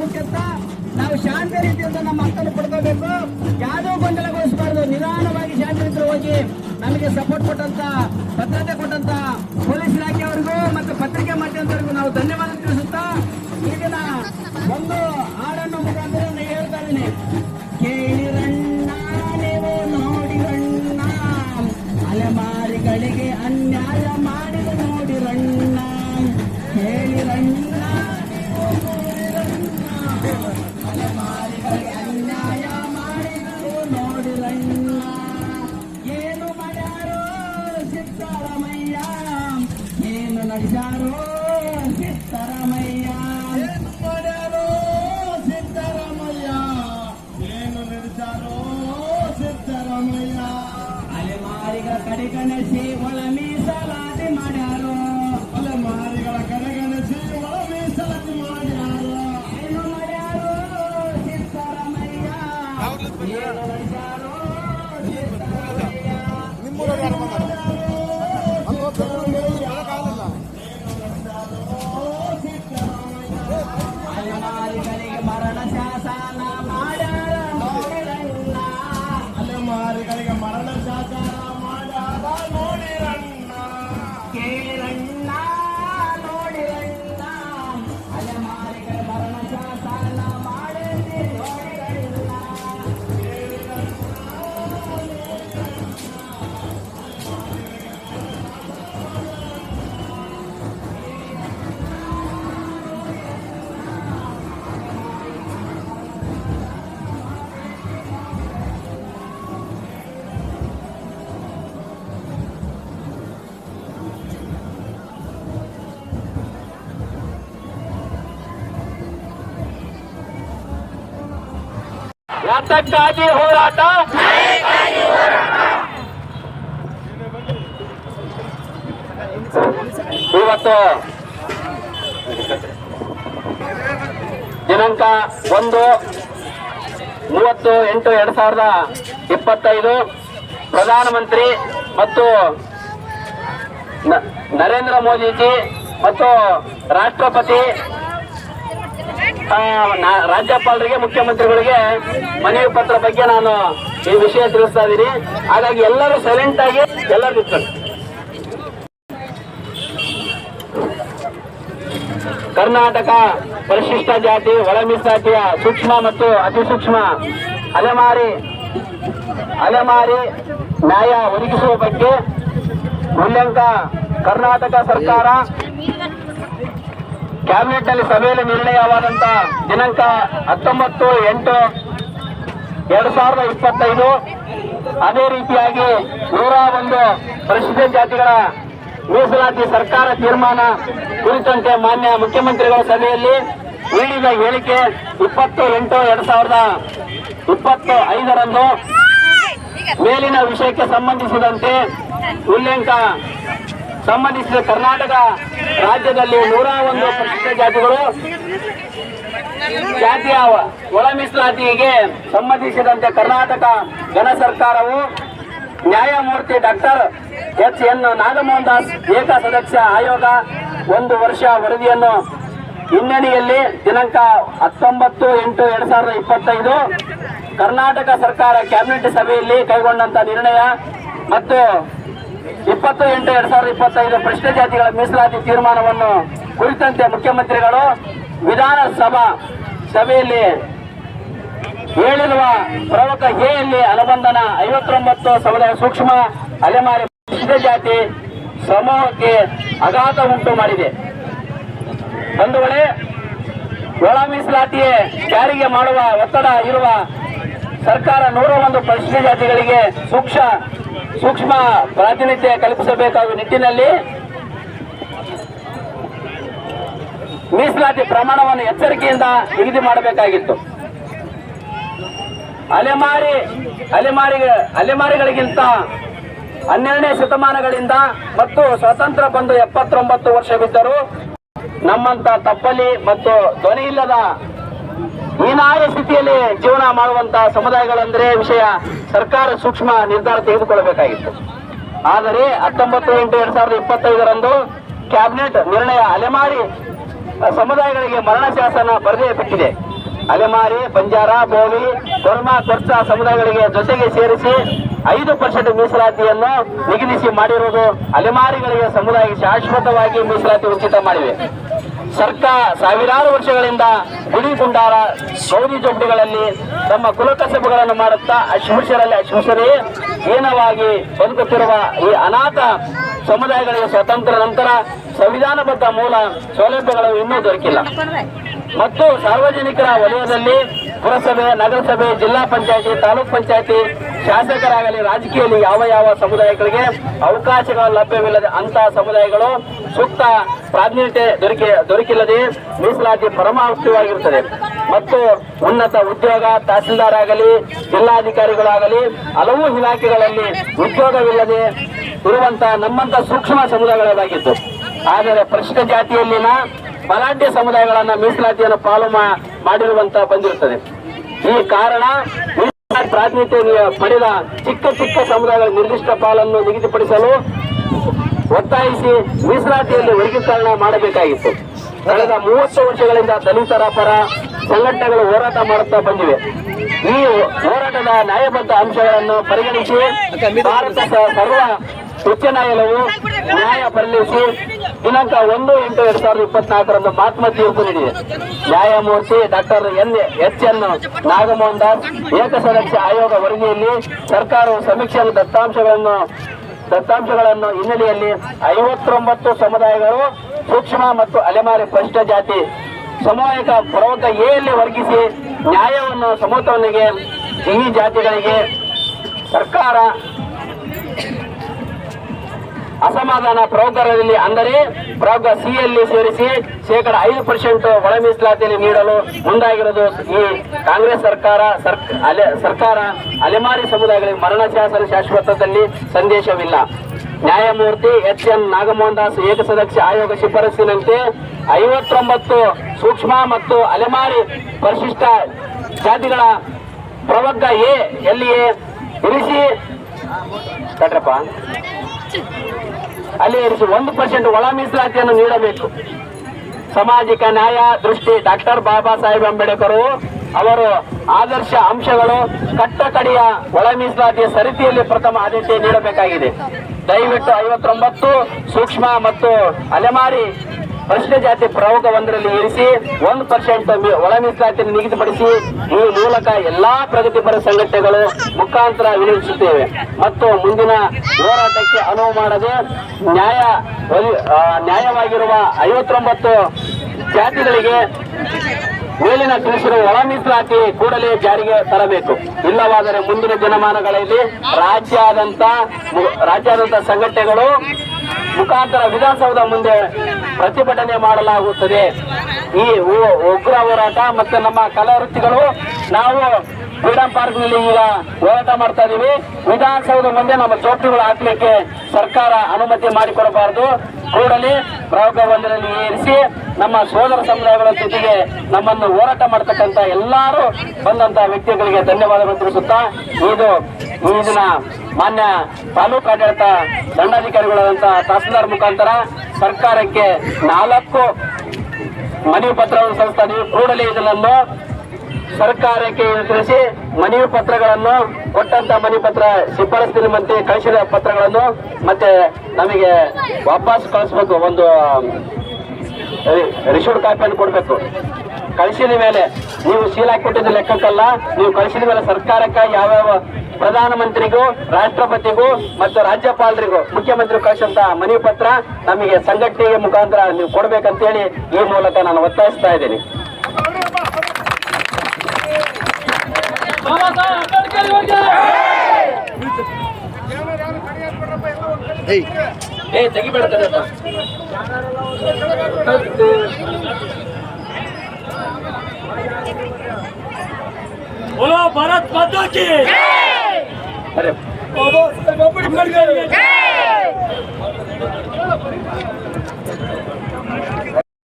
ಕುಟ್ಟಿತ್ತ ನಾವು ಶಾಂತಿ ರೀತಿಯಿಂದ ನಮ್ಮ ಹಕ್ಕನ್ನು ಪಡ್ಕೋಬೇಕು ಯಾವುದೋ ಗೊಂದಲಗೊಳಿಸಬಾರ್ದು. ನಿಧಾನವಾಗಿ ಶಾಂತಿ ರೀತಿ ಹೋಗಿ ನಮಗೆ ಸಪೋರ್ಟ್ ಕೊಟ್ಟಂತ, ಭದ್ರತೆ ಕೊಟ್ಟಂತ ಪೊಲೀಸ್ ಇಲಾಖೆಯವರಿಗೂ ಮತ್ತು ಪತ್ರಿಕೆ ಮಾಧ್ಯಮದವರಿಗೂ ನಾವು ಧನ್ಯವಾದ हजारों ಮರಣ ಯಾತಕ್ಕಾಗಿ ಹೋರಾಟ. ಇವತ್ತು ದಿನಾಂಕ ಒಂದು ಮೂವತ್ತು ಎಂಟು ಎರಡ್ ಸಾವಿರದ ಇಪ್ಪತ್ತೈದು. ಪ್ರಧಾನಮಂತ್ರಿ ಮತ್ತು ನರೇಂದ್ರ ಮೋದಿಜಿ ಮತ್ತು ರಾಷ್ಟ್ರಪತಿ ರಾಜ್ಯಪಾಲರಿಗೆ, ಮುಖ್ಯಮಂತ್ರಿಗಳಿಗೆ ಮನವಿ ಪತ್ರ ಬಗ್ಗೆ ನಾನು ಈ ವಿಷಯ ತಿಳಿಸ್ತಾ ಇದ್ದೀನಿ ಹಾಗಾಗಿ ಎಲ್ಲರೂ ಸೈಲೆಂಟ್ ಆಗಿ ಎಲ್ಲರೂ ನಿಂತ್ಕೊಂಡು ಕರ್ನಾಟಕ ಪರಿಶಿಷ್ಟ ಜಾತಿ ಒಳ ಮೀಸಲಾತಿಯ ಸೂಕ್ಷ್ಮ ಮತ್ತು ಅತಿ ಸೂಕ್ಷ್ಮ ಅಲೆಮಾರಿ ಅಲೆಮಾರಿ ನ್ಯಾಯ ಒದಗಿಸುವ ಬಗ್ಗೆ ಮೂಲ್ಯಾಂಕ ಕರ್ನಾಟಕ ಸರ್ಕಾರ ಕ್ಯಾಬಿನೆಟ್ನಲ್ಲಿ ಸಭೆಯಲ್ಲಿ ನಿರ್ಣಯವಾದಂತ ದಿನಾಂಕ ಹತ್ತೊಂಬತ್ತು, ಎಂಟು, ಎರಡ್ ಸಾವಿರದ ಇಪ್ಪತ್ತೈದು. ಅದೇ ರೀತಿಯಾಗಿ ನೂರ ಒಂದು ಪರಿಶಿಷ್ಟ ಜಾತಿಗಳ ಮೀಸಲಾತಿ ಸರ್ಕಾರ ತೀರ್ಮಾನ ಕುರಿತಂತೆ ಮಾನ್ಯ ಮುಖ್ಯಮಂತ್ರಿಗಳ ಸಭೆಯಲ್ಲಿ ನೀಡಿದ ಹೇಳಿಕೆ ಇಪ್ಪತ್ತು, ಎಂಟು, ಎರಡ್ ಸಾವಿರದ ಇಪ್ಪತ್ತು ಐದರಂದು ಮೇಲಿನ ವಿಷಯಕ್ಕೆ ಸಂಬಂಧಿಸಿದಂತೆ ಉಲ್ಲೇಖ ಸಂಬಂಧಿಸಿದ ಕರ್ನಾಟಕ ರಾಜ್ಯದಲ್ಲಿ ನೂರ ಒಂದು ಪರಿಶಿಷ್ಟ ಜಾತಿಗಳು. ಜಾತಿಯ ಒಳ ಮೀಸಲಾತಿಗೆ ಸಂಬಂಧಿಸಿದಂತೆ ಕರ್ನಾಟಕ ಗಣ ಸರ್ಕಾರವು ನ್ಯಾಯಮೂರ್ತಿ doctor H N Nagamohan Das ಏಕ ಸದಸ್ಯ ಆಯೋಗ ಒಂದು ವರ್ಷ ವರದಿಯನ್ನು ಹಿನ್ನೆಲೆಯಲ್ಲಿ ದಿನಾಂಕ ಹತ್ತೊಂಬತ್ತು ಎಂಟು ಎರಡ್ ಸಾವಿರದ ಇಪ್ಪತ್ತೈದು ಕರ್ನಾಟಕ ಸರ್ಕಾರ ಕ್ಯಾಬಿನೆಟ್ ಸಭೆಯಲ್ಲಿ ಕೈಗೊಂಡಂತ ನಿರ್ಣಯ ಮತ್ತು ಇಪ್ಪತ್ತು ಎಂಟು, ಎರಡ್ ಸಾವಿರದ ಇಪ್ಪತ್ತೈದು ಪ್ರಶ್ನೆ ಜಾತಿಗಳ ಮೀಸಲಾತಿ ತೀರ್ಮಾನವನ್ನು ಕುರಿತಂತೆ ಮುಖ್ಯಮಂತ್ರಿಗಳು ವಿಧಾನಸಭಾ ಸಭೆಯಲ್ಲಿ ಹೇಳಿರುವ ಪ್ರಮುಖ ಹೇಯಲ್ಲಿ ಅನುಬಂಧನ ಐವತ್ತೊಂಬತ್ತು ಸಮುದಾಯ ಸೂಕ್ಷ್ಮ ಅಲೆಮಾರಿ ಪ್ರಶ್ನೆ ಜಾತಿ ಸಮೂಹಕ್ಕೆ ಆಘಾತ ಉಂಟು ಮಾಡಿದೆ. ಒಂದು ವೇಳೆ ಒಳ ಮೀಸಲಾತಿಯೇ ಜಾರಿಗೆ ಮಾಡುವ ಒತ್ತಡ ಇರುವ ಸರ್ಕಾರ ನೂರ ಒಂದು ಪರಿಶಿಷ್ಟ ಜಾತಿಗಳಿಗೆ ಸೂಕ್ಷ್ಮ ಸೂಕ್ಷ್ಮ ಪ್ರಾತಿನಿಧ್ಯ ಕಲ್ಪಿಸಬೇಕಾದ ನಿಟ್ಟಿನಲ್ಲಿ ಮೀಸಲಾತಿ ಪ್ರಮಾಣವನ್ನು ಎಚ್ಚರಿಕೆಯಿಂದ ನಿಗದಿ ಮಾಡಬೇಕಾಗಿತ್ತು. ಅಲೆಮಾರಿ ಅಲೆಮಾರಿ, ಅಲೆಮಾರಿಗಳಿಗಿಂತ ಹನ್ನೆರಡನೇ ಶತಮಾನಗಳಿಂದ ಮತ್ತು ಸ್ವತಂತ್ರ ಬಂದು ಎಪ್ಪತ್ತೊಂಬತ್ತು ವರ್ಷವಿದ್ದರೂ ನಮ್ಮಂತ ತಪ್ಪಲಿ ಮತ್ತು ಧ್ವನಿ ಇಲ್ಲದ ಹೀನಾಯ ಸ್ಥಿತಿಯಲ್ಲಿ ಜೀವನ ಮಾಡುವಂತಹ ಸಮುದಾಯಗಳಂದ್ರೆ ವಿಷಯ ಸರ್ಕಾರ ಸೂಕ್ಷ್ಮ ನಿರ್ಧಾರ ತೆಗೆದುಕೊಳ್ಳಬೇಕಾಗಿತ್ತು. ಆದರೆ ಹತ್ತೊಂಬತ್ತು ಎಂಟು ಎರಡ್ ಸಾವಿರದ ಇಪ್ಪತ್ತೈದರಂದು ಕ್ಯಾಬಿನೆಟ್ ನಿರ್ಣಯ ಅಲೆಮಾರಿ ಸಮುದಾಯಗಳಿಗೆ ಮರಣ ಶಾಸನ ಬರದೇ ಬಿಟ್ಟಿದೆ. ಅಲೆಮಾರಿ, ಬಂಜಾರ, ಬೋವಿ, ಕೊರ್ಮ, ಕೊರ್ಚ ಸಮುದಾಯಗಳಿಗೆ ಜೊತೆಗೆ ಸೇರಿಸಿ ಐದು ಪರ್ಸೆಂಟ್ ಮೀಸಲಾತಿಯನ್ನು ನಿಗದಿಸಿ ಮಾಡಿರುವುದು ಅಲೆಮಾರಿಗಳಿಗೆ ಸಮುದಾಯಕ್ಕೆ ಶಾಶ್ವತವಾಗಿ ಮೀಸಲಾತಿ ಉಚಿತ ಮಾಡಿವೆ. ಸರ್ಕಾರ ಸಾವಿರಾರು ವರ್ಷಗಳಿಂದ ಗುಡಿ ಗುಂಡಾರ, ಗೌರಿ ಜೊಂಬೆಗಳಲ್ಲಿ ತಮ್ಮ ಕುಲಕಸಬುಗಳನ್ನು ಮಾಡುತ್ತಾ ಅಶ್ಮಶರಲ್ಲಿ ಅಶ್ಮಶರೇ ಹೀನವಾಗಿ ಬದುಕುತ್ತಿರುವ ಈ ಅನಾಥ ಸಮುದಾಯಗಳಿಗೆ ಸ್ವತಂತ್ರ ನಂತರ ಸಂವಿಧಾನಬದ್ಧ ಮೂಲ ಸೌಲಭ್ಯಗಳು ಇನ್ನೂ ದೊರಕಿಲ್ಲ. ಮತ್ತು ಸಾರ್ವಜನಿಕರ ವಲಯದಲ್ಲಿ ಪುರಸಭೆ, ನಗರಸಭೆ, ಜಿಲ್ಲಾ ಪಂಚಾಯಿತಿ, ತಾಲೂಕ್ ಪಂಚಾಯತಿ ಶಾಸಕರಾಗಲಿ ರಾಜಕೀಯದಲ್ಲಿ ಯಾವ ಯಾವ ಸಮುದಾಯಗಳಿಗೆ ಅವಕಾಶಗಳು ಲಭ್ಯವಿಲ್ಲದೆ ಅಂತಹ ಸಮುದಾಯಗಳು ಸೂಕ್ತ ಪ್ರಾಧಾನ್ಯತೆ ದೊರಕಿ ದೊರಕಿಲ್ಲದೆ ಮೀಸಲಾತಿ ಪರಮಾವಶ್ಯವಾಗಿರುತ್ತದೆ ಮತ್ತು ಉನ್ನತ ಉದ್ಯೋಗ ತಹಸೀಲ್ದಾರ್ ಆಗಲಿ ಜಿಲ್ಲಾಧಿಕಾರಿಗಳಾಗಲಿ ಹಲವು ಇಲಾಖೆಗಳಲ್ಲಿ ಉದ್ಯೋಗವಿಲ್ಲದೆ ಇರುವಂತಹ ನಮ್ಮಂತ ಸೂಕ್ಷ್ಮ ಸಮುದಾಯಗಳಾಗಿತ್ತು ಆದರೆ ಪರಿಶಿಷ್ಟ ಜಾತಿಯಲ್ಲಿನ ಬಲಾಢ್ಯ ಸಮುದಾಯಗಳನ್ನ ಮೀಸಲಾತಿಯನ್ನು ಪಾಲು ಮಾಡಿರುವಂತಹ ಮಾಡಿರುವಂತ ಬಂದಿರುತ್ತದೆ. ಈ ಕಾರಣ ಪ್ರಾತಿನಿಧ್ಯ ಪಡೆದ ಚಿಕ್ಕ ಚಿಕ್ಕ ಸಮುದಾಯಗಳ ನಿರ್ದಿಷ್ಟ ಪಾಲನ್ನು ನಿಗದಿಪಡಿಸಲು ಒತ್ತಾಯಿಸಿ ಮೀಸಲಾತಿಯಲ್ಲಿ ವರ್ಗೀಕರಣ ಮಾಡಬೇಕಾಗಿತ್ತು. ಕಳೆದ ಮೂವತ್ತು ವರ್ಷಗಳಿಂದ ದಲಿತರ ಪರ ಸಂಘಟನೆಗಳು ಹೋರಾಟ ಮಾಡುತ್ತಾ ಬಂದಿವೆ. ಈ ಹೋರಾಟದ ನ್ಯಾಯಬದ್ಧ ಅಂಶಗಳನ್ನು ಪರಿಗಣಿಸಿ ಭಾರತ ಸ- ಸರ್ವ ಉಚ್ಚ ನ್ಯಾಯಾಲಯವು ನ್ಯಾಯ ಪರಿಶೀಲಿಸಿ ದಿನಾಂಕ ಒಂದು ಎಂಟು ಎರಡ್ ಸಾವಿರದ ಇಪ್ಪತ್ನಾಲ್ಕರಂದು ಮಹಾತ್ಮ ತೀರ್ಪು ನೀಡಿದೆ ನ್ಯಾಯಮೂರ್ತಿ doctor N H N Nagamohan Das ಏಕಸದಸ್ಯ ಆಯೋಗ ವರದಿಯಲ್ಲಿ ಸರ್ಕಾರವು ಸಮೀಕ್ಷೆ ದತ್ತಾಂಶಗಳನ್ನು ದತ್ತಾಂಶಗಳನ್ನು ಹಿನ್ನೆಲೆಯಲ್ಲಿ ಐವತ್ತೊಂಬತ್ತು ಸಮುದಾಯಗಳು ಸೂಕ್ಷ್ಮ ಮತ್ತು ಅಲೆಮಾರಿ ಪರಿಷ್ಠ ಜಾತಿ ಸಮೂಹಿಕ ಪ್ರವರ್ಗ ಎಲ್ಲಿ ವರ್ಗಿಸಿ ನ್ಯಾಯವನ್ನು ಸಮತೋಲನೆಗೆ ಈ ಜಾತಿಗಳಿಗೆ ಸರ್ಕಾರ ಅಸಮಾಧಾನ ಪ್ರವರ್ಗದಲ್ಲಿ ಅಂದರೆ ಪ್ರೌಢ ಸಿ ಯಲ್ಲಿ ಸೇರಿಸಿ ಶೇಕಡ ಐದು ಪರ್ಸೆಂಟ್ ಒಳ ಮೀಸಲಾತಿಯಲ್ಲಿ ನೀಡಲು ಮುಂದಾಗಿರೋದು ಈ ಕಾಂಗ್ರೆಸ್ ಸರ್ಕಾರ ಸರ್ಕಾರ ಅಲೆಮಾರಿ ಸಮುದಾಯಗಳಿಗೆ ಮರಣ ಶಾಸನ ಶಾಶ್ವತದಲ್ಲಿ ಸಂದೇಶವಿಲ್ಲ. ನ್ಯಾಯಮೂರ್ತಿ ಎಚ್ ಎನ್ ನಾಗಮೋಹನ್ ದಾಸ್ ಏಕಸದಸ್ಯ ಆಯೋಗ ಶಿಫಾರಸಿನಂತೆ ಐವತ್ತೊಂಬತ್ತು ಸೂಕ್ಷ್ಮ ಮತ್ತು ಅಲೆಮಾರಿ ಪರಿಶಿಷ್ಟ ಜಾತಿಗಳ ಪ್ರವರ್ಗ ಎ ಎಲ್ಲಿಯೇ ಇರಿಸಿ ಕಟ್ರಪ್ಪ. ಅಲ್ಲಿ ಇರಿಸಿ ಒಂದು ಪರ್ಸೆಂಟ್ ಒಳ ಮೀಸಲಾತಿಯನ್ನು ನೀಡಬೇಕು. ಸಾಮಾಜಿಕ ನ್ಯಾಯ ದೃಷ್ಟಿ ಡಾಕ್ಟರ್ ಬಾಬಾ ಸಾಹೇಬ್ ಅಂಬೇಡ್ಕರ್ ಅವರು ಆದರ್ಶ ಅಂಶಗಳು ಕಟ್ಟ ಕಡೆಯ ಒಳ ಮೀಸಲಾತಿಯ ಸರಿತಿಯಲ್ಲಿ ಪ್ರಥಮ ಆದ್ಯತೆ ನೀಡಬೇಕಾಗಿದೆ. ದಯವಿಟ್ಟು ಐವತ್ತೊಂಬತ್ತು ಸೂಕ್ಷ್ಮ ಮತ್ತು ಅಲೆಮಾರಿ ಪರಿಶಿಷ್ಟ ಜಾತಿ ಪ್ರಮುಖ ಒಂದರಲ್ಲಿ ಇರಿಸಿ, ಒಂದು ಪರ್ಸೆಂಟ್ ಒಳ ಮೀಸಲಾತಿಯನ್ನು ನಿಗದಿಪಡಿಸಿ, ಈ ಮೂಲಕ ಎಲ್ಲಾ ಪ್ರಗತಿಪರ ಸಂಘಟನೆಗಳು ಮುಖಾಂತರ ವಿನಿಯೋಗಿಸುತ್ತೇವೆ. ಮತ್ತು ಮುಂದಿನ ಹೋರಾಟಕ್ಕೆ ಅನುವು ಮಾಡದೆ ನ್ಯಾಯ ನ್ಯಾಯವಾಗಿರುವ ಐವತ್ತೊಂಬತ್ತು ಜಾತಿಗಳಿಗೆ ಮೇಲಿನ ತಿಳಿಸಿರುವ ಒಳ ಮೀಸಲಾತಿ ಕೂಡಲೇ ಜಾರಿಗೆ ತರಬೇಕು. ಇಲ್ಲವಾದರೆ ಮುಂದಿನ ದಿನಮಾನಗಳಲ್ಲಿ ರಾಜ್ಯಾದಂತ ರಾಜ್ಯಾದಂತ ಸಂಘಟನೆಗಳು ಮುಖಾಂತರ ವಿಧಾನಸೌಧ ಮುಂದೆ ಪ್ರತಿಭಟನೆ ಮಾಡಲಾಗುತ್ತದೆ. ಈ ಉಗ್ರ ಹೋರಾಟ ಮತ್ತೆ ನಮ್ಮ ಕಲಾವೃತ್ತಿಗಳು ನಾವು ಫ್ರೀಡಂ ಪಾರ್ಕ್ನಲ್ಲಿ ಈಗ ಹೋರಾಟ ಮಾಡ್ತಾ ಇದೀವಿ. ವಿಧಾನಸೌಧ ಮುಂದೆ ನಮ್ಮ ಚೌಕಿಗಳು ಹಾಕ್ಲಿಕ್ಕೆ ಸರ್ಕಾರ ಅನುಮತಿ ಮಾಡಿಕೊಡಬಾರದು. ಕೂಡಲೇ ಪ್ರಯೋಗ ಒಂದರಲ್ಲಿ ಏರಿಸಿ ನಮ್ಮ ಸೋದರ ಸಮುದಾಯಗಳ ಜೊತೆಗೆ ನಮ್ಮನ್ನು ಹೋರಾಟ ಮಾಡತಕ್ಕಂತ ಎಲ್ಲರೂ ಬಂದಂತ ವ್ಯಕ್ತಿಗಳಿಗೆ ಧನ್ಯವಾದಗಳು ತಿಳಿಸುತ್ತಾ, ಇದು ಈ ಮಾನ್ಯ ತಾಲೂಕು ಆಡಳಿತ ದಂಡಾಧಿಕಾರಿಗಳಾದಂತಹ ತಹಸೀಲ್ದಾರ್ ಮುಖಾಂತರ ಸರ್ಕಾರಕ್ಕೆ ನಾಲ್ಕು ಮನವಿ ಪತ್ರವನ್ನು ಸಲ್ಲಿಸ್ತಾ ಕೂಡಲೇ ಇದನ್ನು ಸರ್ಕಾರಕ್ಕೆ ತಿಳಿಸಿ ಮನವಿ ಪತ್ರಗಳನ್ನು ಕೊಟ್ಟಂತ ಮನವಿ ಪತ್ರ ನಿಮ್ಮಂತೆ ಕಳಿಸಿದ ಪತ್ರಗಳನ್ನು ಮತ್ತೆ ನಮಗೆ ವಾಪಸ್ ಕಳಿಸ್ಬೇಕು, ಒಂದು ರಿಸೀವ್ಡ್ ಕಾಪಿಯನ್ನು ಕೊಡಬೇಕು. ಕಳಿಸಿದ ಮೇಲೆ ನೀವು ಸೀಲ್ ಕೊಟ್ಟಿದ್ದ ಲೆಕ್ಕಕ್ಕಲ್ಲ, ನೀವು ಕಳಿಸಿದ ಮೇಲೆ ಸರ್ಕಾರಕ್ಕೆ ಯಾವ್ಯಾವ ಪ್ರಧಾನಮಂತ್ರಿಗೂ, ರಾಷ್ಟ್ರಪತಿಗೂ ಮತ್ತು ರಾಜ್ಯಪಾಲರಿಗೂ ಮುಖ್ಯಮಂತ್ರಿಗೂ ಕಳಿಸಂತ ಮನವಿ ಪತ್ರ ನಮಗೆ ಸಂಘಟನೆಗೆ ಮುಖಾಂತರ ನೀವು ಕೊಡಬೇಕಂತೇಳಿ ಈ ಮೂಲಕ ನಾನು ಒತ್ತಾಯಿಸ್ತಾ ಇದ್ದೀನಿ. ಏ ತೆಗಿಬೇಡ್ತಾರೆ બોલો ભારત માતા કી અરે બાબા સાહેબ આંબેડકર જય